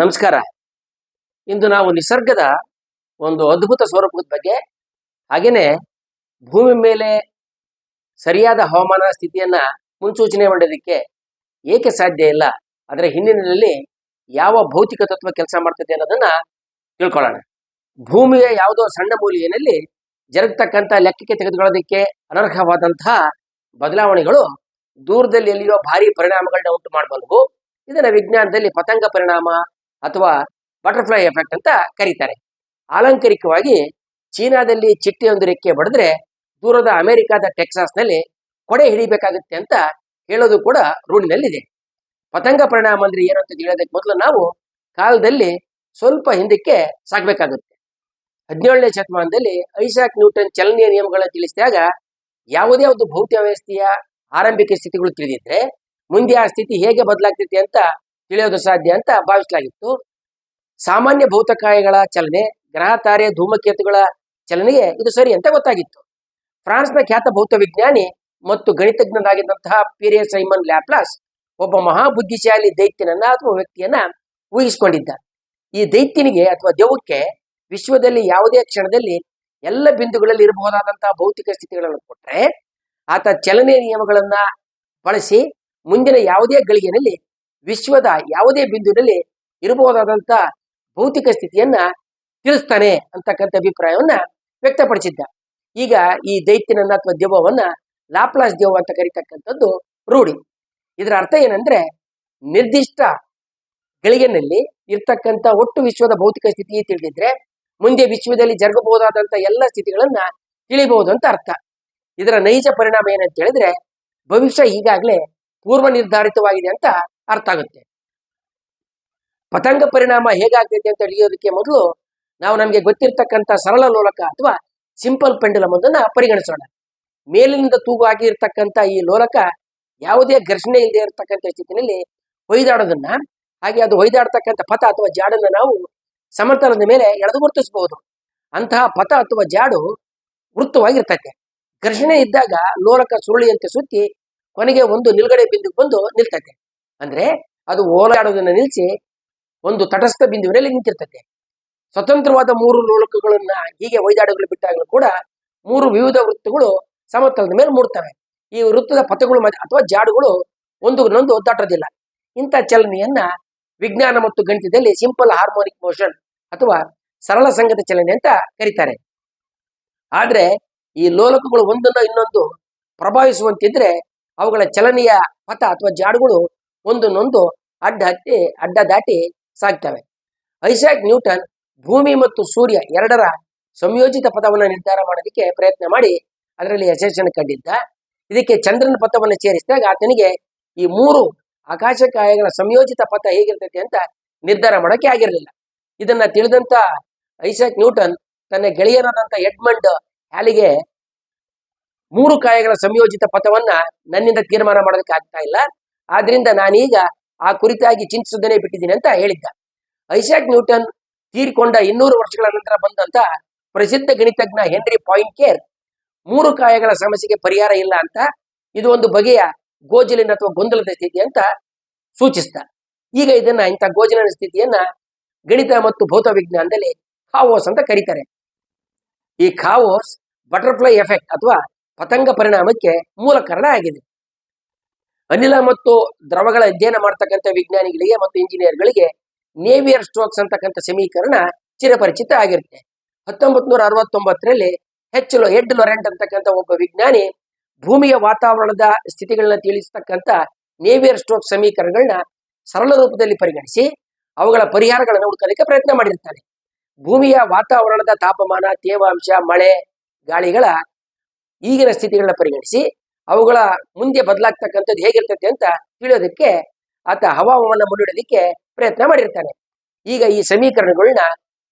ನಮಸ್ಕಾರ. ಇಂದು ನಾವು ನಿಸರ್ಗದ ಒಂದು ಅದ್ಭುತ ಸ್ವರೂಪದ ಬಗ್ಗೆ, ಹಾಗೇನೆ ಭೂಮಿ ಮೇಲೆ ಸರಿಯಾದ ಹವಾಮಾನ ಸ್ಥಿತಿಯನ್ನ ಮುನ್ಸೂಚನೆ ಮಾಡೋದಕ್ಕೆ ಏಕೆ ಸಾಧ್ಯ ಇಲ್ಲ? ಅದರ ಹಿನ್ನೆಲೆಯಲ್ಲಿ ಯಾವ ಭೌತಿಕ ತತ್ವ ಕೆಲಸ ಮಾಡ್ತದೆ ಅನ್ನೋದನ್ನ ತಿಳ್ಕೊಳ್ಳೋಣ. ಭೂಮಿಯ ಯಾವುದೋ ಸಣ್ಣ ಮೂಲೆಯಲ್ಲಿ ಜರುಗತಕ್ಕಂಥ ಲೆಕ್ಕಕ್ಕೆ ತೆಗೆದುಕೊಳ್ಳೋದಕ್ಕೆ ಅನರ್ಹವಾದಂತಹ ಬದಲಾವಣೆಗಳು ದೂರದಲ್ಲಿ ಎಲ್ಲಿಯೋ ಭಾರಿ ಪರಿಣಾಮಗಳನ್ನ ಉಂಟು ಮಾಡಬಲ್ಲವು ಇದನ್ನ ವಿಜ್ಞಾನದಲ್ಲಿ ಪತಂಗ ಪರಿಣಾಮ ಅಥವಾ ಬಟರ್ಫ್ಲೈ ಎಫೆಕ್ಟ್ ಅಂತ ಕರೀತಾರೆ. ಅಲಂಕಾರಿಕವಾಗಿ ಚೀನಾದಲ್ಲಿ ಚಿಟ್ಟೆಯೊಂದು ರೆಕ್ಕೆ ಬಡಿದ್ರೆ ದೂರದ ಅಮೆರಿಕಾದ ಟೆಕ್ಸಾಸ್ನಲ್ಲಿ ಕೊಡೆ ಹಿಡಿಬೇಕಾಗುತ್ತೆ ಅಂತ ಹೇಳೋದು ಕೂಡ ರೂಢಿನಲ್ಲಿದೆ. ಪತಂಗ ಪರಿಣಾಮ ಅಂದ್ರೆ ಏನು ಅಂತ ಹೇಳೋದಕ್ಕೆ ಮೊದಲು ನಾವು ಕಾಲದಲ್ಲಿ ಸ್ವಲ್ಪ ಹಿಂದಕ್ಕೆ ಸಾಗಬೇಕಾಗುತ್ತೆ ಹದಿನೇಳನೇ ಶತಮಾನದಲ್ಲಿ ಐಸಾಕ್ ನ್ಯೂಟನ್ ಚಲನೆಯ ನಿಯಮಗಳನ್ನ ತಿಳಿಸಿದಾಗ ಯಾವುದೇ ಒಂದು ಭೌತಿಕ ವ್ಯವಸ್ಥೆಯ ಆರಂಭಿಕ ಸ್ಥಿತಿಗಳು ತಿಳಿದಿದ್ರೆ ಮುಂದೆ ಆ ಸ್ಥಿತಿ ಹೇಗೆ ಬದಲಾಗ್ತೈತೆ ಅಂತ ತಿಳಿಯೋದು ಸಾಧ್ಯ ಅಂತ ಭಾವಿಸಲಾಗಿತ್ತು. ಸಾಮಾನ್ಯ ಭೌತಕಾಯಗಳ ಚಲನೆ ಗ್ರಹ ತಾರೆ ಧೂಮಕೇತುಗಳ ಚಲನೆಗೆ ಇದು ಸರಿ ಅಂತ ಗೊತ್ತಾಗಿತ್ತು. ಫ್ರಾನ್ಸ್ನ ಖ್ಯಾತ ಭೌತ ವಿಜ್ಞಾನಿ ಮತ್ತು ಗಣಿತಜ್ಞನಾಗಿದ್ದಂತಹ ಪೀರಿಯ ಸೈಮನ್ ಲ್ಯಾಪ್ಲಾಸ್ ಒಬ್ಬ ಮಹಾಬುದ್ಧಿಶಾಲಿ ದೈತ್ಯನನ್ನ ಅಥವಾ ವ್ಯಕ್ತಿಯನ್ನ ಊಹಿಸಿಕೊಂಡಿದ್ದ. ಈ ದೈತ್ಯನಿಗೆ ಅಥವಾ ದೇವಕ್ಕೆ ವಿಶ್ವದಲ್ಲಿ ಯಾವುದೇ ಕ್ಷಣದಲ್ಲಿ ಎಲ್ಲ ಬಿಂದುಗಳಲ್ಲಿ ಇರಬಹುದಾದಂತಹ ಭೌತಿಕ ಸ್ಥಿತಿಗಳನ್ನು ಕೊಟ್ಟರೆ ಆತ ಚಲನೆ ನಿಯಮಗಳನ್ನ ಬಳಸಿ ಮುಂದಿನ ಯಾವುದೇ ಗಳಿಗೆನಲ್ಲಿ ವಿಶ್ವದ ಯಾವುದೇ ಬಿಂದುವಿನಲ್ಲಿ ಇರಬಹುದಾದಂತ ಭೌತಿಕ ಸ್ಥಿತಿಯನ್ನ ತಿಳಿಸ್ತಾನೆ ಅಂತಕ್ಕಂಥ ಅಭಿಪ್ರಾಯವನ್ನ ವ್ಯಕ್ತಪಡಿಸಿದ್ದ. ಈಗ ಈ ದೈತ್ಯನನ್ನ ಅಥವಾ ದೇವವನ್ನ ಲಾಪ್ಲಾಸ್ ದೇವ ಅಂತ ಕರೀತಕ್ಕಂಥದ್ದು ರೂಢಿ. ಇದರ ಅರ್ಥ ಏನಂದ್ರೆ ನಿರ್ದಿಷ್ಟ ಗಳಿಗೆನಲ್ಲಿ ಇರ್ತಕ್ಕಂಥ ಒಟ್ಟು ವಿಶ್ವದ ಭೌತಿಕ ಸ್ಥಿತಿ ತಿಳಿದಿದ್ರೆ ಮುಂದೆ ವಿಶ್ವದಲ್ಲಿ ಜರುಗಬಹುದಾದಂತಹ ಎಲ್ಲ ಸ್ಥಿತಿಗಳನ್ನ ತಿಳಿಬಹುದು ಅಂತ ಅರ್ಥ. ಇದರ ನೈಜ ಪರಿಣಾಮ ಏನಂತ ಹೇಳಿದ್ರೆ ಭವಿಷ್ಯ ಈಗಾಗಲೇ ಪೂರ್ವ ನಿರ್ಧಾರಿತವಾಗಿದೆ ಅಂತ ಅರ್ಥ ಆಗುತ್ತೆ ಪತಂಗ ಪರಿಣಾಮ ಹೇಗಾಗ್ತೈತೆ ಅಂತ ತಿಳಿಯೋದಕ್ಕೆ ಮೊದಲು ನಾವು ನಮಗೆ ಗೊತ್ತಿರ್ತಕ್ಕಂಥ ಸರಳ ಲೋಲಕ ಅಥವಾ ಸಿಂಪಲ್ ಪೆಂಡುಲಮ್ ಒಂದನ್ನ ಪರಿಗಣಿಸೋಣ. ಮೇಲಿನಿಂದ ತೂಗು ಆಗಿರ್ತಕ್ಕಂಥ ಈ ಲೋಲಕ ಯಾವುದೇ ಘರ್ಷಣೆ ಇಲ್ಲದೆ ಇರತಕ್ಕಂಥ ಸ್ಥಿತಿನಲ್ಲಿ ಹೊಯ್ದಾಡೋದನ್ನ, ಹಾಗೆ ಅದು ಹೊಯ್ದಾಡ್ತಕ್ಕಂಥ ಪಥ ಅಥವಾ ಜಾಡನ್ನ ನಾವು ಸಮತಲದ ಮೇಲೆ ಎಳೆದು ಗುರುತಿಸಬಹುದು. ಅಂತಹ ಪಥ ಅಥವಾ ಜಾಡು ವೃತ್ತವಾಗಿರ್ತೈತೆ. ಘರ್ಷಣೆ ಇದ್ದಾಗ ಲೋಲಕ ಸುರುಳಿಯಂತೆ ಸುತ್ತಿ ಕೊನೆಗೆ ಒಂದು ನಿಲುಗಡೆ ಬಿಂದು ಬಂದು ನಿಲ್ತೈತೆ. ಅಂದ್ರೆ ಅದು ಓಲಾಡೋದನ್ನ ನಿಲ್ಲಿಸಿ ಒಂದು ತಟಸ್ಥ ಬಿಂದುವಿನಲ್ಲಿ ನಿಂತಿರ್ತದೆ. ಸ್ವತಂತ್ರವಾದ ಮೂರು ಲೋಲಕಗಳನ್ನ ಹೀಗೆ ಒಯ್ದಾಡಗಳು ಬಿಟ್ಟಾಗಲೂ ಕೂಡ ಮೂರು ವಿವಿಧ ವೃತ್ತಗಳು ಸಮತಲದ ಮೇಲೆ ಮೂಡ್ತವೆ. ಈ ವೃತ್ತದ ಪಥಗಳು ಅಥವಾ ಜಾಡುಗಳು ಒಂದೊಂದು ದಾಟೋದಿಲ್ಲ ಇಂಥ ಚಲನೆಯನ್ನ ವಿಜ್ಞಾನ ಮತ್ತು ಗಣಿತದಲ್ಲಿ ಸಿಂಪಲ್ ಹಾರ್ಮೋನಿಕ್ ಮೋಷನ್ ಅಥವಾ ಸರಳ ಸಂಗತ ಚಲನೆ ಅಂತ ಕರೀತಾರೆ. ಆದ್ರೆ ಈ ಲೋಲಕಗಳು ಒಂದನ್ನ ಇನ್ನೊಂದು ಪ್ರಭಾವಿಸುವಂತಿದ್ರೆ ಅವುಗಳ ಚಲನೆಯ ಪಥ ಅಥವಾ ಜಾಡುಗಳು ಒಂದನ್ನೊಂದು ಅಡ್ಡ ಹತ್ತಿ, ಅಡ್ಡ ದಾಟಿ ಸಾಗ್ತವೆ. ಐಸಾಕ್ ನ್ಯೂಟನ್ ಭೂಮಿ ಮತ್ತು ಸೂರ್ಯ ಎರಡರ ಸಂಯೋಜಿತ ಪಥವನ್ನು ನಿರ್ಧಾರ ಮಾಡೋದಕ್ಕೆ ಪ್ರಯತ್ನ ಮಾಡಿ ಅದರಲ್ಲಿ ಯಶಸ್ಸನ್ನು ಕಂಡಿದ್ದ. ಇದಕ್ಕೆ ಚಂದ್ರನ ಪಥವನ್ನು ಸೇರಿಸಿದಾಗ ಆತನಿಗೆ ಈ ಮೂರು ಆಕಾಶಕಾಯಗಳ ಸಂಯೋಜಿತ ಪಥ ಹೇಗಿರ್ತೈತೆ ಅಂತ ನಿರ್ಧಾರ ಮಾಡೋಕೆ ಆಗಿರಲಿಲ್ಲ. ಇದನ್ನ ತಿಳಿದಂತ ಐಸಾಕ್ ನ್ಯೂಟನ್ ತನ್ನ ಗೆಳೆಯರಾದಂತ ಎಡ್ಮಂಡ್ ಹ್ಯಾಲಿಗೆ ಮೂರು ಕಾಯಗಳ ಸಂಯೋಜಿತ ಪಥವನ್ನ ನನ್ನಿಂದ ತೀರ್ಮಾನ ಮಾಡೋದಕ್ಕೆ ಆಗ್ತಾ ಇಲ್ಲ. ಆದ್ರಿಂದ ನಾನೀಗ ಆ ಕುರಿತಾಗಿ ಚಿಂತಿಸುವುದನ್ನೇ ಬಿಟ್ಟಿದ್ದೀನಿ ಅಂತ ಹೇಳಿದ್ದ. ಐಸಾಕ್ ನ್ಯೂಟನ್ ತೀರಿಕೊಂಡ ಇನ್ನೂರು ವರ್ಷಗಳ ನಂತರ ಬಂದಂತ ಪ್ರಸಿದ್ಧ ಗಣಿತಜ್ಞ ಹೆನ್ರಿ ಪಾಯಿಂಟ್ ಕೇರ್ ಮೂರು ಕಾಯಗಳ ಸಮಸ್ಯೆಗೆ ಪರಿಹಾರ ಇಲ್ಲ ಅಂತ ಇದು ಒಂದು ಬಗೆಯ ಗೋಜಲಿನ ಅಥವಾ ಗೊಂದಲದ ಸ್ಥಿತಿ ಅಂತ ಸೂಚಿಸ್ತ ಈಗ ಇದನ್ನ ಇಂಥ ಗೋಜಲಿನ ಸ್ಥಿತಿಯನ್ನ ಗಣಿತ ಮತ್ತು ಭೌತ ವಿಜ್ಞಾನದಲ್ಲಿ ಖಾವೋಸ್ ಅಂತ ಕರೀತಾರೆ. ಈ ಖಾವೋಸ್ ಬಟರ್ಫ್ಲೈ ಎಫೆಕ್ಟ್ ಅಥವಾ ಪತಂಗ ಪರಿಣಾಮಕ್ಕೆ ಮೂಲ ಕಾರಣ ಆಗಿದೆ. ಅನಿಲ ಮತ್ತು ದ್ರವಗಳ ಅಧ್ಯಯನ ಮಾಡ್ತಕ್ಕಂಥ ವಿಜ್ಞಾನಿಗಳಿಗೆ ಮತ್ತು ಇಂಜಿನಿಯರ್ಗಳಿಗೆ ನೇವಿಯರ್ ಸ್ಟ್ರೋಕ್ಸ್ ಅಂತಕ್ಕಂಥ ಸಮೀಕರಣ ಚಿರಪರಿಚಿತ ಆಗಿರುತ್ತೆ. ಹತ್ತೊಂಬತ್ ನೂರ ಅರವತ್ತೊಂಬತ್ತರಲ್ಲಿ ಹೆಚ್ ಲೊ ಎಡ್ ಲೊರೆಂಟ್ ಅಂತಕ್ಕಂಥ ಒಬ್ಬ ವಿಜ್ಞಾನಿ ಭೂಮಿಯ ವಾತಾವರಣದ ಸ್ಥಿತಿಗಳನ್ನ ತಿಳಿಸ್ತಕ್ಕಂಥ ನೇವಿಯರ್ ಸ್ಟ್ರೋಕ್ ಸಮೀಕರಣಗಳನ್ನ ಸರಳ ರೂಪದಲ್ಲಿ ಪರಿಗಣಿಸಿ ಅವುಗಳ ಪರಿಹಾರಗಳನ್ನು ಹುಡುಕೋದಕ್ಕೆ ಪ್ರಯತ್ನ ಮಾಡಿರ್ತಾನೆ. ಭೂಮಿಯ ವಾತಾವರಣದ ತಾಪಮಾನ, ತೇವಾಂಶ, ಮಳೆ, ಗಾಳಿಗಳ ಈಗಿನ ಸ್ಥಿತಿಗಳನ್ನ ಪರಿಗಣಿಸಿ ಅವುಗಳ ಮುಂದೆ ಬದಲಾಗ್ತಕ್ಕಂಥದ್ದು ಹೇಗಿರ್ತೈತೆ ಅಂತ ತಿಳಿಯೋದಕ್ಕೆ ಆತ ಹವಾಮಾನ ಮುನ್ನಡೆಯೋದಕ್ಕೆ ಪ್ರಯತ್ನ ಮಾಡಿರ್ತಾನೆ. ಈಗ ಈ ಸಮೀಕರಣಗಳನ್ನ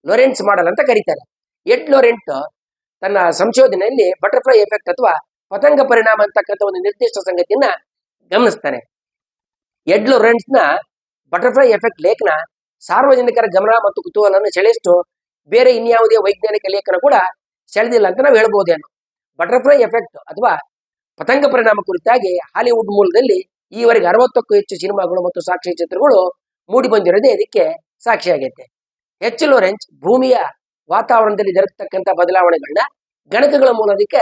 ಲೊರೆಂಟ್ಸ್ ಮಾಡಲ್ ಅಂತ ಕರೀತಾರೆ. ಎಡ್ ಲೊರೆಂಟ್ ತನ್ನ ಸಂಶೋಧನೆಯಲ್ಲಿ ಬಟರ್ಫ್ಲೈ ಎಫೆಕ್ಟ್ ಅಥವಾ ಪತಂಗ ಪರಿಣಾಮ ಅಂತಕ್ಕಂಥ ಒಂದು ನಿರ್ದಿಷ್ಟ ಸಂಗತಿಯನ್ನ ಗಮನಿಸ್ತಾನೆ. ಎಡ್ ಲೊರೆಂಟ್ಸ್ನ ಬಟರ್ಫ್ಲೈ ಎಫೆಕ್ಟ್ ಲೇಖನ ಸಾರ್ವಜನಿಕರ ಗಮನ ಮತ್ತು ಕುತೂಹಲವನ್ನು ಸೆಳೆಯಷ್ಟು ಬೇರೆ ಇನ್ಯಾವುದೇ ವೈಜ್ಞಾನಿಕ ಲೇಖನ ಕೂಡ ಸೆಳೆದಿಲ್ಲ ಅಂತ ನಾವು ಹೇಳ್ಬೋದೇನು. ಬಟರ್ಫ್ಲೈ ಎಫೆಕ್ಟ್ ಅಥವಾ ಪತಂಗ ಪರಿಣಾಮ ಕುರಿತಾಗಿ ಹಾಲಿವುಡ್ ಮೂಲದಲ್ಲಿ ಈವರೆಗೆ ಅರವತ್ತಕ್ಕೂ ಹೆಚ್ಚು ಸಿನಿಮಾಗಳು ಮತ್ತು ಸಾಕ್ಷಿ ಚಿತ್ರಗಳು ಮೂಡಿ ಬಂದಿರೋದೇ ಇದಕ್ಕೆ ಸಾಕ್ಷಿಯಾಗೈತೆ ಲೋ ಲೋರೆಂಚ್ ಭೂಮಿಯ ವಾತಾವರಣದಲ್ಲಿ ಜರುಗತಕ್ಕಂಥ ಬದಲಾವಣೆಗಳನ್ನ ಗಣಕಗಳ ಮೂಲಕ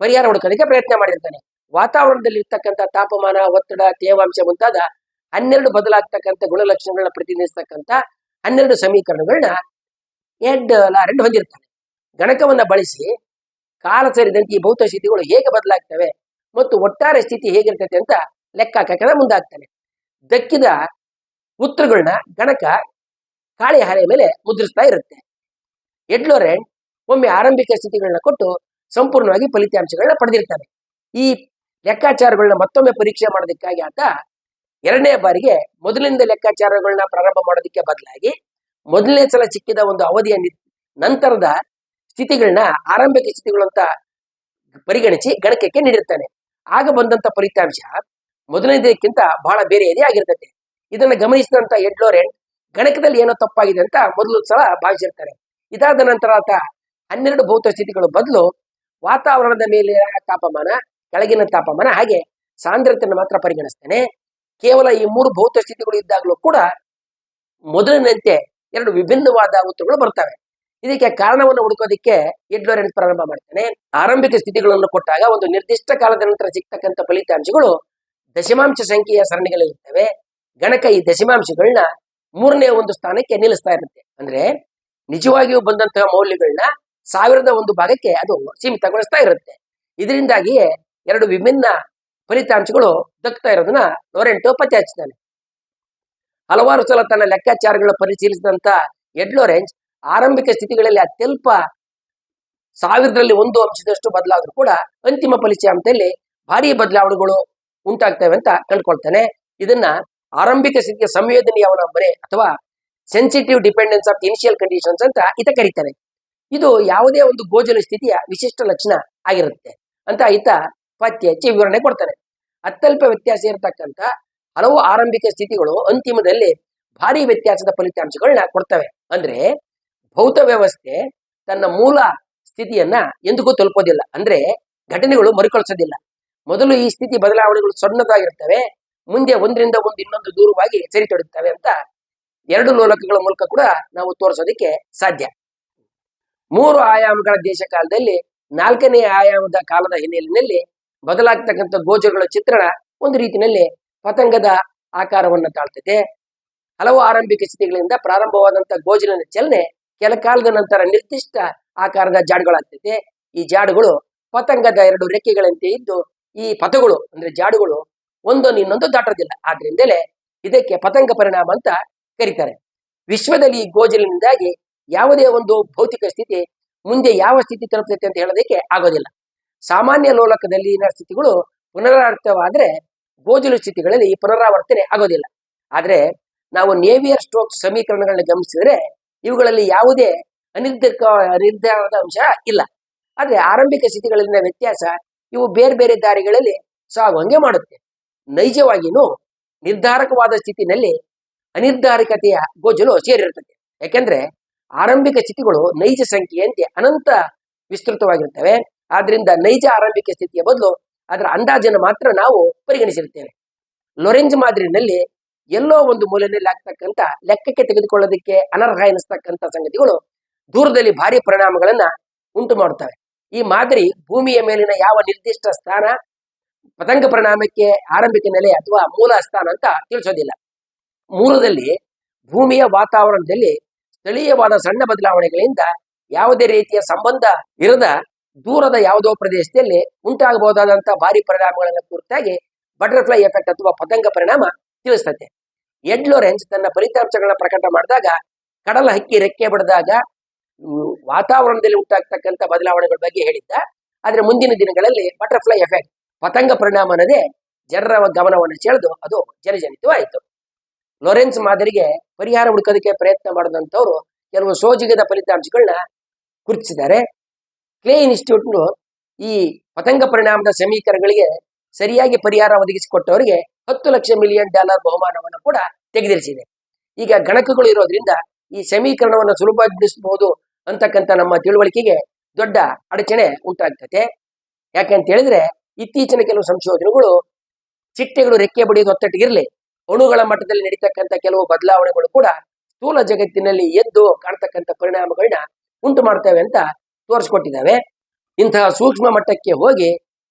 ಪರಿಹಾರ ಹುಡುಕೋದಕ್ಕೆ ಪ್ರಯತ್ನ ಮಾಡಿರ್ತಾನೆ. ವಾತಾವರಣದಲ್ಲಿ ಇರ್ತಕ್ಕಂಥ ತಾಪಮಾನ, ಒತ್ತಡ, ತೇವಾಂಶ ಮುಂತಾದ ಹನ್ನೆರಡು ಬದಲಾಗ್ತಕ್ಕಂಥ ಗುಣಲಕ್ಷಣಗಳನ್ನ ಪ್ರತಿನಿಧಿಸ್ತಕ್ಕಂಥ ಹನ್ನೆರಡು ಸಮೀಕರಣಗಳನ್ನ ಎಡ್ ಲಾರೆಂಡ್ ಹೊಂದಿರ್ತಾನೆ. ಗಣಕವನ್ನ ಬಳಸಿ ಕಾಲ ಸೇರಿದಂತೆ ಈ ಭೌತ ಸ್ಥಿತಿಗಳು ಹೇಗೆ ಬದಲಾಗ್ತವೆ? ಮತ್ತು ಒಟ್ಟಾರೆ ಸ್ಥಿತಿ ಹೇಗಿರ್ತೈತೆ ಅಂತ ಲೆಕ್ಕ ಹಾಕಕ್ಕೆ ಮುಂದಾಗ್ತಾನೆ. ದಕ್ಕಿದ ಉತ್ತರಗಳನ್ನ ಗಣಕ ಕಾಳಿ ಹರೆಯ ಮೇಲೆ ಮುದ್ರಿಸ್ತಾ ಇರುತ್ತೆ. ಎಡ್ಲೋರೆಂಟ್ ಒಮ್ಮೆ ಆರಂಭಿಕ ಸ್ಥಿತಿಗಳನ್ನ ಕೊಟ್ಟು ಸಂಪೂರ್ಣವಾಗಿ ಫಲಿತಾಂಶಗಳನ್ನ ಪಡೆದಿರ್ತಾನೆ ಈ ಲೆಕ್ಕಾಚಾರಗಳನ್ನ ಮತ್ತೊಮ್ಮೆ ಪರೀಕ್ಷೆ ಮಾಡೋದಕ್ಕಾಗಿ ಆತ ಎರಡನೇ ಬಾರಿಗೆ ಮೊದಲಿಂದ ಲೆಕ್ಕಾಚಾರಗಳನ್ನ ಪ್ರಾರಂಭ ಮಾಡೋದಕ್ಕೆ ಬದಲಾಗಿ ಮೊದಲನೇ ಸಲ ಸಿಕ್ಕಿದ ಒಂದು ಅವಧಿಯ ನಂತರದ ಸ್ಥಿತಿಗಳನ್ನ ಆರಂಭಿಕ ಸ್ಥಿತಿಗಳು ಅಂತ ಪರಿಗಣಿಸಿ ಗಣಕಕ್ಕೆ ನೀಡಿರ್ತಾನೆ. ಆಗ ಬಂದಂತ ಫಲಿತಾಂಶ ಮೊದಲನೇದಕ್ಕಿಂತ ಬಹಳ ಬೇರೆಯದೇ ಆಗಿರ್ತದೆ ಇದನ್ನ ಗಮನಿಸಿದಂತ ಎಡ್ಲೋರೆಂಟ್ ಗಣಕದಲ್ಲಿ ಏನೋ ತಪ್ಪಾಗಿದೆ ಅಂತ ಮೊದಲು ಸಲ ಭಾವಿಸಿರ್ತಾರೆ. ಇದಾದ ನಂತರ ಆತ ಹನ್ನೆರಡು ಭೌತ ಸ್ಥಿತಿಗಳು ಬದಲು ವಾತಾವರಣದ ಮೇಲೆ ತಾಪಮಾನ, ಕೆಳಗಿನ ತಾಪಮಾನ ಹಾಗೆ ಸಾಂದ್ರತೆಯನ್ನು ಮಾತ್ರ ಪರಿಗಣಿಸ್ತೇನೆ. ಕೇವಲ ಈ ಮೂರು ಭೌತ ಸ್ಥಿತಿಗಳು ಇದ್ದಾಗಲೂ ಕೂಡ ಮೊದಲಿನಂತೆ ಎರಡು ವಿಭಿನ್ನವಾದ ಉತ್ತರಗಳು ಬರ್ತವೆ. ಇದಕ್ಕೆ ಕಾರಣವನ್ನು ಹುಡುಕೋದಿಕ್ಕೆ ಎಡ್ಲೋರೆಂಟ್ ಪ್ರಾರಂಭ ಮಾಡ್ತಾನೆ? ಆರಂಭಿಕ ಸ್ಥಿತಿಗಳನ್ನು ಕೊಟ್ಟಾಗ ಒಂದು ನಿರ್ದಿಷ್ಟ ಕಾಲದ ನಂತರ ಸಿಗ್ತಕ್ಕಂಥ ಫಲಿತಾಂಶಗಳು ದಶಮಾಂಶ ಸಂಖ್ಯೆಯ ಸರಣಿಗಳಲ್ಲಿರ್ತವೆ. ಗಣಕ ಈ ದಶಮಾಂಶಗಳನ್ನ ಮೂರನೇ ಒಂದು ಸ್ಥಾನಕ್ಕೆ ನಿಲ್ಲಿಸ್ತಾ ಇರುತ್ತೆ. ಅಂದ್ರೆ ನಿಜವಾಗಿಯೂ ಬಂದಂತಹ ಮೌಲ್ಯಗಳನ್ನ ಸಾವಿರದ ಒಂದು ಭಾಗಕ್ಕೆ ಅದು ಸೀಮಿತಗೊಳಿಸ್ತಾ ಇರುತ್ತೆ. ಇದರಿಂದಾಗಿಯೇ ಎರಡು ವಿಭಿನ್ನ ಫಲಿತಾಂಶಗಳು ದಕ್ತಾ ಇರೋದನ್ನ ಲೋರೆಂಟೋ ಪತ್ತೆ ಹಚ್ತಾನೆ ಹಲವಾರು ಸಲ ತನ್ನ ಲೆಕ್ಕಾಚಾರಗಳ ಪರಿಶೀಲಿಸಿದಂತ ಎಡ್ಲೋರೆಂಜ್ ಆರಂಭಿಕ ಸ್ಥಿತಿಗಳಲ್ಲಿ ಅತ್ಯಲ್ಪ ಸಾವಿರದಲ್ಲಿ ಒಂದು ಅಂಶದಷ್ಟು ಬದಲಾದರೂ ಕೂಡ ಅಂತಿಮ ಫಲಿತಾಂಶದಲ್ಲಿ ಭಾರಿ ಬದಲಾವಣೆಗಳು ಉಂಟಾಗ್ತವೆ ಅಂತ ಕಂಡುಕೊಳ್ತಾನೆ ಇದನ್ನ ಆರಂಭಿಕ ಸ್ಥಿತಿಯ ಸಂವೇದನೆಯ ಅವಲಂಬನೆ ಅಥವಾ sensitive dependence of initial conditions ಅಂತ ಇತ ಕರೀತಾರೆ. ಇದು ಯಾವುದೇ ಒಂದು ಗೋಜಲ ಸ್ಥಿತಿಯ ವಿಶಿಷ್ಟ ಲಕ್ಷಣ ಆಗಿರುತ್ತೆ ಅಂತ ಈತ ಪತ್ತೆ ಹಚ್ಚಿ ವಿವರಣೆ ಕೊಡ್ತಾನೆ. ಅತ್ಯಲ್ಪ ವ್ಯತ್ಯಾಸ ಇರತಕ್ಕಂತ ಹಲವು ಆರಂಭಿಕ ಸ್ಥಿತಿಗಳು ಅಂತಿಮದಲ್ಲಿ ಭಾರಿ ವ್ಯತ್ಯಾಸದ ಫಲಿತಾಂಶಗಳನ್ನ ಕೊಡ್ತವೆ. ಅಂದ್ರೆ ಭೌತ ವ್ಯವಸ್ಥೆ ತನ್ನ ಮೂಲ ಸ್ಥಿತಿಯನ್ನ ಎಂದಿಗೂ ತಲುಪೋದಿಲ್ಲ. ಅಂದ್ರೆ ಘಟನೆಗಳು ಮರುಕಳಿಸೋದಿಲ್ಲ. ಮೊದಲು ಈ ಸ್ಥಿತಿ ಬದಲಾವಣೆಗಳು ಸಣ್ಣದಾಗಿರ್ತವೆ. ಮುಂದೆ ಒಂದರಿಂದ ಒಂದು ಇನ್ನೊಂದು ದೂರವಾಗಿ ಸರಿತೊಡುತ್ತವೆ ಅಂತ ಎರಡು ಲೋಲಕಗಳ ಮೂಲಕ ಕೂಡ ನಾವು ತೋರಿಸೋದಕ್ಕೆ ಸಾಧ್ಯ. ಮೂರು ಆಯಾಮಗಳ ದೇಶ ಕಾಲದಲ್ಲಿ ನಾಲ್ಕನೇ ಆಯಾಮದ ಕಾಲದ ಹಿನ್ನೆಲೆಯಲ್ಲಿ ಬದಲಾಗ್ತಕ್ಕಂಥ ಗೋಚರಗಳ ಚಿತ್ರಣ ಒಂದು ರೀತಿಯಲ್ಲಿ ಪತಂಗದ ಆಕಾರವನ್ನು ತಾಳ್ತದೆ. ಹಲವು ಆರಂಭಿಕ ಸ್ಥಿತಿಗಳಿಂದ ಪ್ರಾರಂಭವಾದಂತಹ ಗೋಜಿನ ಚಲನೆ ಕೆಲ ಕಾಲದ ನಂತರ ನಿರ್ದಿಷ್ಟ ಆಕಾರದ ಜಾಡುಗಳಾಗ್ತೈತೆ. ಈ ಜಾಡುಗಳು ಪತಂಗದ ಎರಡು ರೆಕ್ಕೆಗಳಂತೆ ಇದ್ದು, ಈ ಪಥಗಳು ಅಂದ್ರೆ ಜಾಡುಗಳು ಒಂದೊಂದು ಇನ್ನೊಂದು ದಾಟೋದಿಲ್ಲ. ಆದ್ರಿಂದಲೇ ಇದಕ್ಕೆ ಪತಂಗ ಪರಿಣಾಮ ಅಂತ ಕರೀತಾರೆ. ವಿಶ್ವದಲ್ಲಿ ಗೋಜಲಿನಿಂದಾಗಿ ಯಾವುದೇ ಒಂದು ಭೌತಿಕ ಸ್ಥಿತಿ ಮುಂದೆ ಯಾವ ಸ್ಥಿತಿ ತಲುಪುತ್ತೆ ಅಂತ ಹೇಳೋದಕ್ಕೆ ಆಗೋದಿಲ್ಲ. ಸಾಮಾನ್ಯ ಲೋಲಕದಲ್ಲಿನ ಸ್ಥಿತಿಗಳು ಪುನರಾವರ್ತವಾದ್ರೆ ಗೋಜಲು ಸ್ಥಿತಿಗಳಲ್ಲಿ ಪುನರಾವರ್ತನೆ ಆಗೋದಿಲ್ಲ. ಆದ್ರೆ ನಾವು ನೇವಿಯರ್ ಸ್ಟೋಕ್ ಸಮೀಕರಣಗಳನ್ನ ಗಮನಿಸಿದ್ರೆ ಇವುಗಳಲ್ಲಿ ಯಾವುದೇ ಅನಿರ್ಧಕ ಅನಿರ್ಧಾರದ ಅಂಶ ಇಲ್ಲ. ಆದ್ರೆ ಆರಂಭಿಕ ಸ್ಥಿತಿಗಳಲ್ಲಿನ ವ್ಯತ್ಯಾಸ ಇವು ಬೇರೆ ಬೇರೆ ದಾರಿಗಳಲ್ಲಿ ಸಾಗುವಂಗೆ ಮಾಡುತ್ತೆ. ನೈಜವಾಗಿಯೂ ನಿರ್ಧಾರಕವಾದ ಸ್ಥಿತಿನಲ್ಲಿ ಅನಿರ್ಧಾರಕತೆಯ ಗೋಜಲು ಸೇರಿರುತ್ತದೆ. ಯಾಕೆಂದ್ರೆ ಆರಂಭಿಕ ಸ್ಥಿತಿಗಳು ನೈಜ ಸಂಖ್ಯೆಯಂತೆ ಅನಂತ ವಿಸ್ತೃತವಾಗಿರ್ತವೆ ಆದ್ರಿಂದ ನೈಜ ಆರಂಭಿಕ ಸ್ಥಿತಿಯ ಬದಲು ಅದರ ಅಂದಾಜನ್ನು ಮಾತ್ರ ನಾವು ಪರಿಗಣಿಸಿರ್ತೇವೆ ಲೊರೆಂಜ್ ಮಾದರಿನಲ್ಲಿ ಎಲ್ಲೋ ಒಂದು ಮೂಲೆಯಲ್ಲಿ ಆಗ್ತಕ್ಕಂತ ಲೆಕ್ಕಕ್ಕೆ ತೆಗೆದುಕೊಳ್ಳೋದಕ್ಕೆ ಅನರ್ಹ ಎನಿಸ್ತಕ್ಕಂಥ ಸಂಗತಿಗಳು ದೂರದಲ್ಲಿ ಭಾರಿ ಪರಿಣಾಮಗಳನ್ನ ಉಂಟು ಮಾಡುತ್ತವೆ. ಈ ಮಾದರಿ ಭೂಮಿಯ ಮೇಲಿನ ಯಾವ ನಿರ್ದಿಷ್ಟ ಸ್ಥಾನ, ಪತಂಗ ಪರಿಣಾಮಕ್ಕೆ ಆರಂಭಿಕ ನೆಲೆ ಅಥವಾ ಮೂಲ ಸ್ಥಾನ ಅಂತ ತಿಳಿಸೋದಿಲ್ಲ. ಮೂಲದಲ್ಲಿ ಭೂಮಿಯ ವಾತಾವರಣದಲ್ಲಿ ಸ್ಥಳೀಯವಾದ ಸಣ್ಣ ಬದಲಾವಣೆಗಳಿಂದ ಯಾವುದೇ ರೀತಿಯ ಸಂಬಂಧ ಇರದ ದೂರದ ಯಾವುದೋ ಪ್ರದೇಶದಲ್ಲಿ ಉಂಟಾಗಬಹುದಾದಂತಹ ಭಾರಿ ಪರಿಣಾಮಗಳನ್ನು ಕುರಿತಾಗಿ ಬಟರ್ಫ್ಲೈ ಎಫೆಕ್ಟ್ ಅಥವಾ ಪತಂಗ ಪರಿಣಾಮ ತಿಳಿಸ್ತದೆ. ಎಡ್ ಲೊರೆನ್ಸ್ ತನ್ನ ಫಲಿತಾಂಶಗಳನ್ನ ಪ್ರಕಟ ಮಾಡಿದಾಗ, ಕಡಲ ಹಕ್ಕಿ ರೆಕ್ಕೆ ಬಡಿದಾಗ ವಾತಾವರಣದಲ್ಲಿ ಉಂಟಾಗ್ತಕ್ಕಂಥ ಬದಲಾವಣೆಗಳ ಬಗ್ಗೆ ಹೇಳಿದ್ದ. ಆದ್ರೆ ಮುಂದಿನ ದಿನಗಳಲ್ಲಿ ಬಟರ್ಫ್ಲೈ ಎಫೆಕ್ಟ್ ಪತಂಗ ಪರಿಣಾಮ ಅನ್ನದೇ ಜನರ ಗಮನವನ್ನು ಸೆಳೆದು ಅದು ಜನಜನಿತವಾಯಿತು. ಲೊರೆನ್ಸ್ ಮಾದರಿಗೆ ಪರಿಹಾರ ಹುಡುಕೋದಕ್ಕೆ ಪ್ರಯತ್ನ ಮಾಡಿದಂಥವ್ರು ಕೆಲವು ಸೋಜಿಗದ ಫಲಿತಾಂಶಗಳನ್ನ ಗುರುತಿಸಿದ್ದಾರೆ. ಕ್ಲೇ ಇನ್ಸ್ಟಿಟ್ಯೂಟ್ನು ಈ ಪತಂಗ ಪರಿಣಾಮದ ಸಮೀಕರಣಗಳಿಗೆ ಸರಿಯಾಗಿ ಪರಿಹಾರ ಒದಗಿಸಿಕೊಟ್ಟವರಿಗೆ ಹತ್ತು ಲಕ್ಷ ಮಿಲಿಯನ್ ಡಾಲರ್ ಬಹುಮಾನವನ್ನು ಕೂಡ ತೆಗೆದಿರಿಸಿದೆ. ಈಗ ಗಣಕಗಳು ಇರೋದ್ರಿಂದ ಈ ಸಮೀಕರಣವನ್ನು ಸುಲಭವಾಗಿ ಬಿಡಿಸಬಹುದು ಅಂತಕ್ಕಂಥ ನಮ್ಮ ತಿಳುವಳಿಕೆಗೆ ದೊಡ್ಡ ಅಡಚಣೆ ಉಂಟಾಗ್ತದೆ. ಯಾಕೆಂತ ಹೇಳಿದ್ರೆ ಇತ್ತೀಚಿನ ಕೆಲವು ಸಂಶೋಧನೆಗಳು ಚಿಟ್ಟೆಗಳು ರೆಕ್ಕೆ ಬಡಿಯೋದು ಒತ್ತಟ್ಟಿಗಿರಲಿ ಅಣುಗಳ ಮಟ್ಟದಲ್ಲಿ ನಡೀತಕ್ಕಂಥ ಕೆಲವು ಬದಲಾವಣೆಗಳು ಕೂಡ ಸ್ಥೂಲ ಜಗತ್ತಿನಲ್ಲಿ ಎದ್ದು ಕಾಣ್ತಕ್ಕಂಥ ಪರಿಣಾಮಗಳನ್ನ ಉಂಟು ಮಾಡ್ತೇವೆ ಅಂತ ತೋರಿಸ್ಕೊಟ್ಟಿದ್ದಾವೆ. ಇಂತಹ ಸೂಕ್ಷ್ಮ ಮಟ್ಟಕ್ಕೆ ಹೋಗಿ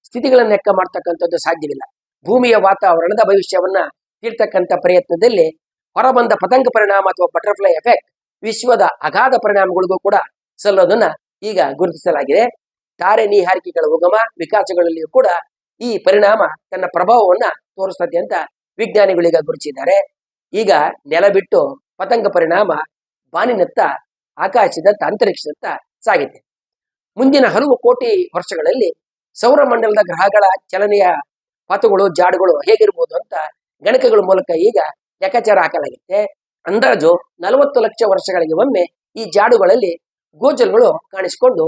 ಸ್ಥಿತಿಗಳನ್ನು ಲೆಕ್ಕ ಮಾಡ್ತಕ್ಕಂಥದ್ದು ಸಾಧ್ಯವಿಲ್ಲ. ಭೂಮಿಯ ವಾತಾವರಣದ ಭವಿಷ್ಯವನ್ನ ತೀರ್ತಕ್ಕಂಥ ಪ್ರಯತ್ನದಲ್ಲಿ ಹೊರಬಂದ ಪತಂಗ ಪರಿಣಾಮ ಅಥವಾ ಬಟರ್ಫ್ಲೈ ಎಫೆಕ್ಟ್ ವಿಶ್ವದ ಅಗಾಧ ಪರಿಣಾಮಗಳಿಗೂ ಕೂಡ ಸಲ್ಲೋದನ್ನ ಈಗ ಗುರುತಿಸಲಾಗಿದೆ. ತಾರೆ ನೀಹಾರಿಕೆಗಳ ಉಗಮ ವಿಕಾಸಗಳಲ್ಲಿಯೂ ಕೂಡ ಈ ಪರಿಣಾಮ ತನ್ನ ಪ್ರಭಾವವನ್ನ ತೋರಿಸ್ತದೆ ಅಂತ ವಿಜ್ಞಾನಿಗಳೀಗ ಗುರುತಿಸಿದ್ದಾರೆ. ಈಗ ನೆಲ ಬಿಟ್ಟು ಪತಂಗ ಪರಿಣಾಮ ಬಾನಿನತ್ತ, ಆಕಾಶದತ್ತ, ಅಂತರಿಕ್ಷದತ್ತ ಸಾಗಿದೆ. ಮುಂದಿನ ಹಲವು ಕೋಟಿ ವರ್ಷಗಳಲ್ಲಿ ಸೌರಮಂಡಲದ ಗ್ರಹಗಳ ಚಲನೆಯ ಪಥಗಳು ಜಾಡುಗಳು ಹೇಗಿರ್ಬೋದು ಅಂತ ಗಣಕಗಳ ಮೂಲಕ ಈಗ ಲೆಕ್ಕಾಚಾರ ಹಾಕಲಾಗಿದೆ ಅಂದಾಜು ನಲವತ್ತು ಲಕ್ಷ ವರ್ಷಗಳಿಗೆ ಒಮ್ಮೆ ಈ ಜಾಡುಗಳಲ್ಲಿ ಗೋಜಲ್ಗಳು ಕಾಣಿಸಿಕೊಂಡು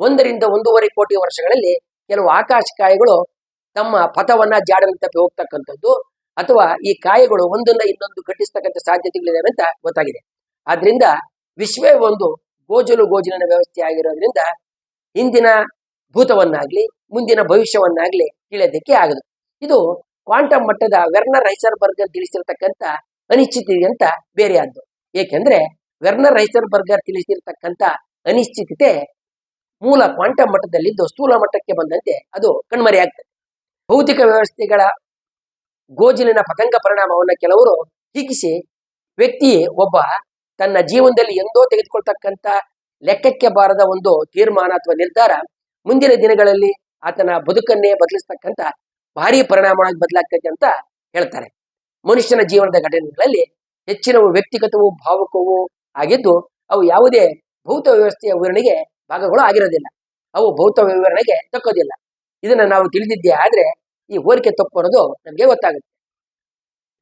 ಒಂದರಿಂದ ಒಂದೂವರೆ ಕೋಟಿ ವರ್ಷಗಳಲ್ಲಿ ಕೆಲವು ಆಕಾಶ ಕಾಯಿಗಳು ತಮ್ಮ ಪಥವನ್ನ ಜಾಡನ್ನು ತಪ್ಪಿ ಹೋಗ್ತಕ್ಕಂಥದ್ದು ಅಥವಾ ಈ ಕಾಯಿಗಳು ಒಂದನ್ನ ಇನ್ನೊಂದು ಘಟಿಸ್ತಕ್ಕಂಥ ಸಾಧ್ಯತೆಗಳಿದೆ ಅಂತ ಗೊತ್ತಾಗಿದೆ. ಆದ್ರಿಂದ ವಿಶ್ವವೇ ಒಂದು ಗೋಜಲು ಗೋಜಲಿನ ವ್ಯವಸ್ಥೆ ಆಗಿರೋದ್ರಿಂದ ಹಿಂದಿನ ಭೂತವನ್ನಾಗ್ಲಿ, ಮುಂದಿನ ಭವಿಷ್ಯವನ್ನಾಗ್ಲಿ ತಿಳಿಯೋದಕ್ಕೆ ಆಗದು. ಇದು ಕ್ವಾಂಟಮ್ ಮಟ್ಟದ ವೆರ್ನರ್ ರೈಸರ್ಬರ್ಗರ್ ತಿಳಿಸಿರ್ತಕ್ಕಂಥ ಅನಿಶ್ಚಿತತೆಗಿಂತ ಬೇರೆಯಾದ್ದು ಏಕೆಂದ್ರೆ ವೆರ್ನರ್ ರೈಸರ್ಬರ್ಗರ್ ತಿಳಿಸಿರ್ತಕ್ಕಂಥ ಅನಿಶ್ಚಿತತೆ ಮೂಲ ಕ್ವಾಂಟಮ್ ಮಟ್ಟದಲ್ಲಿದ್ದು ಸ್ಥೂಲ ಮಟ್ಟಕ್ಕೆ ಬಂದಂತೆ ಅದು ಕಣ್ಮರೆಯಾಗ್ತದೆ ಭೌತಿಕ ವ್ಯವಸ್ಥೆಗಳ ಗೋಜಿಲಿನ ಪತಂಗ ಪರಿಣಾಮವನ್ನು ಕೆಲವರು ಟೀಕಿಸಿ ವ್ಯಕ್ತಿ ಒಬ್ಬ ತನ್ನ ಜೀವನದಲ್ಲಿ ಎಂದೋ ತೆಗೆದುಕೊಳ್ತಕ್ಕಂಥ ಲೆಕ್ಕಕ್ಕೆ ಬಾರದ ಒಂದು ತೀರ್ಮಾನ ಅಥವಾ ನಿರ್ಧಾರ ಮುಂದಿನ ದಿನಗಳಲ್ಲಿ ಆತನ ಬದುಕನ್ನೇ ಬದಲಿಸ್ತಕ್ಕಂಥ ಭಾರಿ ಪರಿಣಾಮವಾಗಿ ಬದಲಾಗ್ತೈತೆ ಅಂತ ಹೇಳ್ತಾರೆ. ಮನುಷ್ಯನ ಜೀವನದ ಘಟನೆಗಳಲ್ಲಿ ಹೆಚ್ಚಿನವು ವ್ಯಕ್ತಿಗತವೂ ಭಾವುಕವೂ ಆಗಿದ್ದು, ಅವು ಯಾವುದೇ ಭೌತ ವ್ಯವಸ್ಥೆಯ ವಿವರಣೆಗೆ ಭಾಗಗಳು ಆಗಿರೋದಿಲ್ಲ. ಅವು ಭೌತ ವಿವರಣೆಗೆ ತಕ್ಕೋದಿಲ್ಲ. ಇದನ್ನ ನಾವು ತಿಳಿದಿದ್ದೇ ಆದ್ರೆ ಈ ಹೋರಿಕೆ ತಪ್ಪು ನಮಗೆ ಗೊತ್ತಾಗುತ್ತೆ.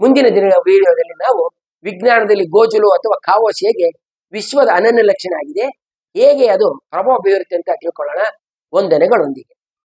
ಮುಂದಿನ ದಿನ ವಿಡಿಯೋದಲ್ಲಿ ನಾವು ವಿಜ್ಞಾನದಲ್ಲಿ ಗೋಜಲು ಅಥವಾ ಕಾವೋಸ್ ಹೇಗೆ ವಿಶ್ವದ ಅನನ್ಯ ಲಕ್ಷಣ ಆಗಿದೆ, ಹೇಗೆ ಅದು ಪ್ರಭಾವ ಬೀರುತ್ತೆ ಅಂತ ತಿಳ್ಕೊಳ್ಳೋಣ. ವಂದನೆಗಳೊಂದಿಗೆ.